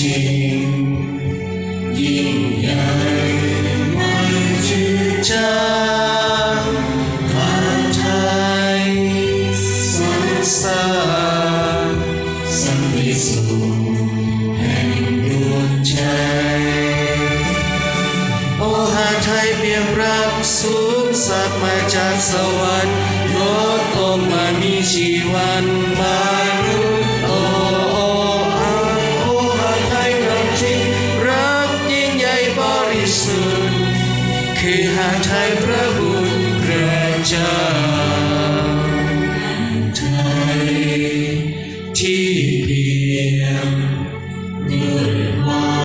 จริง ยิ่งใหญ่ไม่จืดจางผ่านไทยสรรสางสันติสุขแห่งดวงใจ โอหาไทยเปี่ยมรักสูงสัตว์มาจากสวรรค์ลดลงมามีชีวัน คือหาไทยพระบุตรพระเจ้าไทยที่เพียง